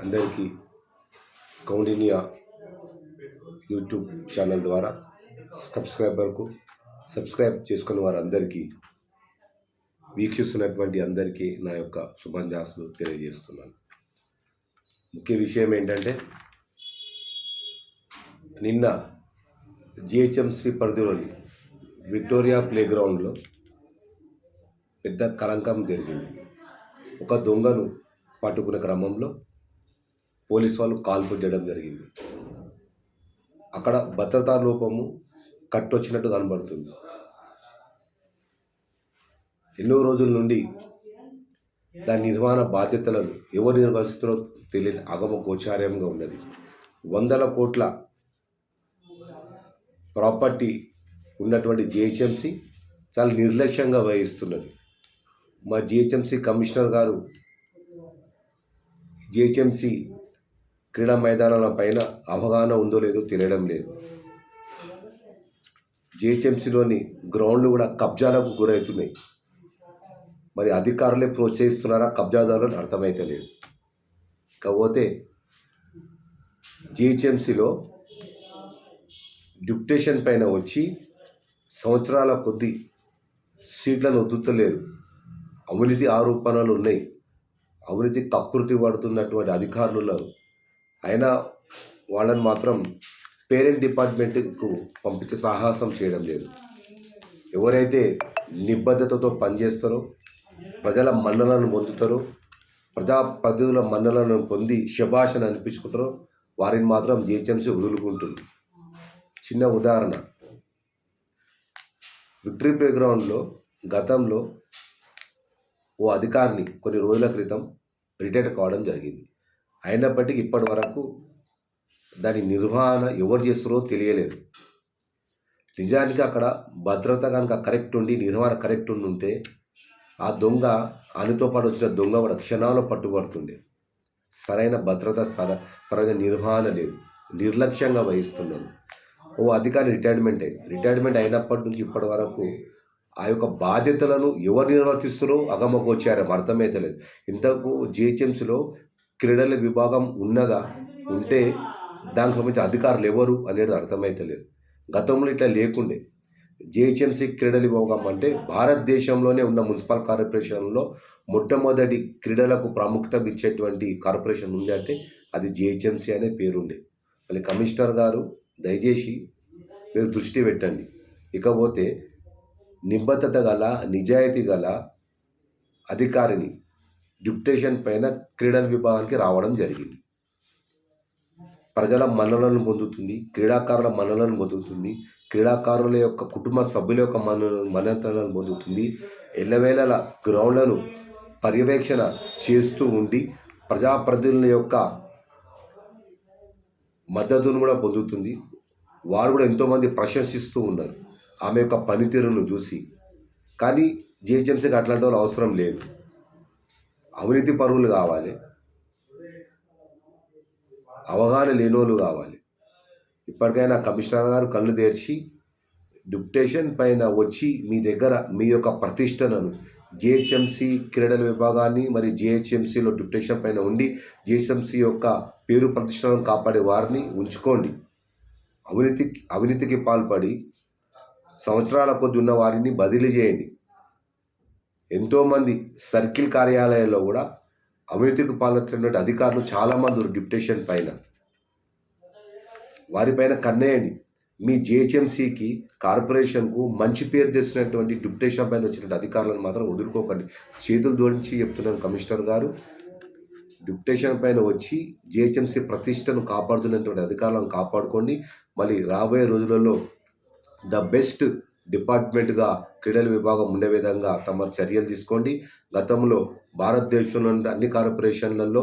అందరికీ Kaundinya YouTube channel ద్వారా సబ్స్క్రైబర్కు subscribe చేసుకున్న వారందరికీ వీక్షిస్తున్నటువంటి అందరికీ నా యొక్క శుభాంజాసులు తెలియజేస్తున్నాను. ముఖ్య విషయం ఏంటంటే నిన్న జిహెచ్ఎంసీ పరిధిలోని విక్టోరియా ప్లే గ్రౌండ్లో పెద్ద కలంకం జరిగింది. ఒక దొంగను పట్టుకునే క్రమంలో పోలీస్ వాళ్ళు కాల్పు చేయడం జరిగింది. అక్కడ భద్రతా లోపము కట్టొచ్చినట్టు కనబడుతుంది. ఎన్నో రోజుల నుండి దాని నిర్వహణ బాధ్యతలను ఎవరు నిర్వహిస్తున్నారో తెలియని అగమ గోచార్యంగా ఉన్నది. వందల కోట్ల ప్రాపర్టీ ఉన్నటువంటి జిహెచ్ఎంసీ చాలా నిర్లక్ష్యంగా వహిస్తున్నది మా జిహెచ్ఎంసీ కమిషనర్ గారు జిహెచ్ఎంసీ క్రీడా మైదానాల పైన అవగాహన ఉందో లేదో తెలియడం లేదు. జిహెచ్ఎంసీలోని గ్రౌండ్లు కూడా కబ్జాలకు గురవుతున్నాయి మరి అధికారులే ప్రోత్సహిస్తున్నారా? కబ్జాదారులను అర్థమైతలేదు కాకపోతే జిహెచ్ఎంసీలో డిప్యుటేషన్ పైన వచ్చి సంవత్సరాల కొద్దీ సీట్లను వదులుతలేరు అవినీతి ఆరోపణలు ఉన్నాయి. అవినీతి కకృతి పడుతున్నటువంటి అధికారులు ఉన్నారు. అయినా వాళ్ళని మాత్రం పేరెంట్ డిపార్ట్మెంట్కు పంపించే సాహసం చేయడం లేదు. ఎవరైతే నిబద్ధతతో పనిచేస్తారో ప్రజల మన్నలను పొందుతారో ప్రజాప్రతినిధుల మన్నలను పొంది శభాషను అనిపించుకుంటారో వారిని మాత్రం జిహెచ్ఎంసీ వదులుకుంటుంది. చిన్న ఉదాహరణ. విక్టరీ ప్లేగ్రౌండ్లో గతంలో ఓ అధికారిని కొన్ని రోజుల క్రితం రిటైర్ కావడం జరిగింది. అయినప్పటికీ ఇప్పటి వరకు దాని నిర్వహణ ఎవరు చేస్తారో తెలియలేదు. నిజానికి అక్కడ భద్రత కనుక కరెక్ట్ ఉండి నిర్వహణ కరెక్ట్ ఉండి ఉంటే ఆ దొంగ ఆయనతో పాటు వచ్చిన దొంగ కూడా క్షణాల్లో పట్టుబడుతుండే. సరైన భద్రత సర సరైన నిర్వహణ లేదు. నిర్లక్ష్యంగా వహిస్తున్నాను ఓ అధికారి రిటైర్మెంట్ అయింది. రిటైర్మెంట్ అయినప్పటి నుంచి ఇప్పటి వరకు ఆ యొక్క బాధ్యతలను ఎవరు నిర్వర్తిస్తారో అగమగోచారం అర్థమైతలేదు. ఇంతకు జిహెచ్ఎంసీలో క్రీడల విభాగం ఉన్నదా? ఉంటే దానికి సంబంధించిన అధికారులు ఎవరు అనేది అర్థమైతలేదు గతంలో ఇట్లా లేకుండే. జిహెచ్ఎంసీ క్రీడల విభాగం అంటే భారతదేశంలోనే ఉన్న మున్సిపల్ కార్పొరేషన్లో మొట్టమొదటి క్రీడలకు ప్రాముఖ్యత ఇచ్చేటువంటి కార్పొరేషన్ ఉంది అంటే అది జిహెచ్ఎంసీ అనే పేరుండే. మళ్ళీ కమిషనర్ గారు దయచేసి మీరు దృష్టి పెట్టండి. ఇకపోతే నిబద్ధత గల నిజాయితీ గల అధికారిని డిప్యుటేషన్ పైన క్రీడల విభాగానికి రావడం జరిగింది. ప్రజల మన్నలను పొందుతుంది క్రీడాకారుల మన్నలను పొందుతుంది క్రీడాకారుల యొక్క కుటుంబ సభ్యుల యొక్క మన మన్నతలను పొందుతుంది. ఎల్లవేళల గ్రౌండ్లను పర్యవేక్షణ చేస్తూ ఉండి ప్రజాప్రతినిధుల యొక్క మద్దతును కూడా పొందుతుంది. వారు కూడా ఎంతోమంది ప్రశంసిస్తూ ఉన్నారు. ఆమె యొక్క పనితీరును చూసి. కానీ జిహెచ్ఎంసీకి అట్లాంటి వాళ్ళు అవసరం లేదు. అవినీతి పరువులు కావాలి. అవగాహన లేనోళ్ళు కావాలి. ఇప్పటికైనా కమిషనర్ గారు కళ్ళు తెరిచి డిప్యుటేషన్ పైన వచ్చి మీ దగ్గర మీ యొక్క ప్రతిష్టనను జిహెచ్ఎంసీ క్రీడల విభాగాన్ని మరి జిహెచ్ఎంసీలో డిప్యుటేషన్ పైన ఉండి జిహెచ్ఎంసీ యొక్క పేరు ప్రతిష్టలను కాపాడే వారిని ఉంచుకోండి. అవినీతి అవినీతికి పాల్పడి సంవత్సరాల కొద్ది ఉన్న వారిని బదిలీ చేయండి. ఎంతోమంది సర్కిల్ కార్యాలయాల్లో కూడా అవినీతికి పాల్పడినటువంటి అధికారులు చాలామంది డిప్యుటేషన్ పైన. వారిపైన కన్నేయండి. మీ జిహెచ్ఎంసీకి కార్పొరేషన్కు మంచి పేరు తెచ్చినటువంటి డిప్యుటేషన్ పైన వచ్చినటువంటి అధికారులను మాత్రం వదులుకోకండి. చేతులు జోడించి చెప్తున్నాను కమిషనర్ గారు. డిప్యుటేషన్ పైన వచ్చి జిహెచ్ఎంసీ ప్రతిష్టను కాపాడుతున్నటువంటి అధికారులను కాపాడుకోండి. మళ్ళీ రాబోయే రోజులలో ద బెస్ట్ డిపార్ట్మెంట్గా క్రీడల విభాగం ఉండే విధంగా తమ చర్యలు తీసుకోండి. గతంలో భారతదేశంలో అన్ని కార్పొరేషన్లలో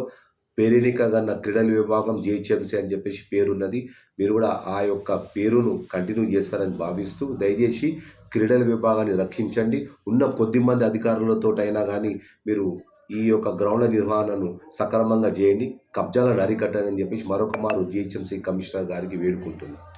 పేరెనికగన్న క్రీడల విభాగం జిహెచ్ఎంసీ అని చెప్పేసి పేరున్నది. మీరు కూడా ఆ యొక్క పేరును కంటిన్యూ చేస్తారని భావిస్తూ దయచేసి క్రీడల విభాగాన్ని రక్షించండి. ఉన్న కొద్ది మంది అధికారులతోటైనా కానీ మీరు ఈ యొక్క గ్రౌండ్ల నిర్వహణను సక్రమంగా చేయండి. కబ్జాలను అరికట్టండి అని చెప్పేసి మరొక మారు జిహెచ్ఎంసీ కమిషనర్ గారికి వేడుకుంటున్నాను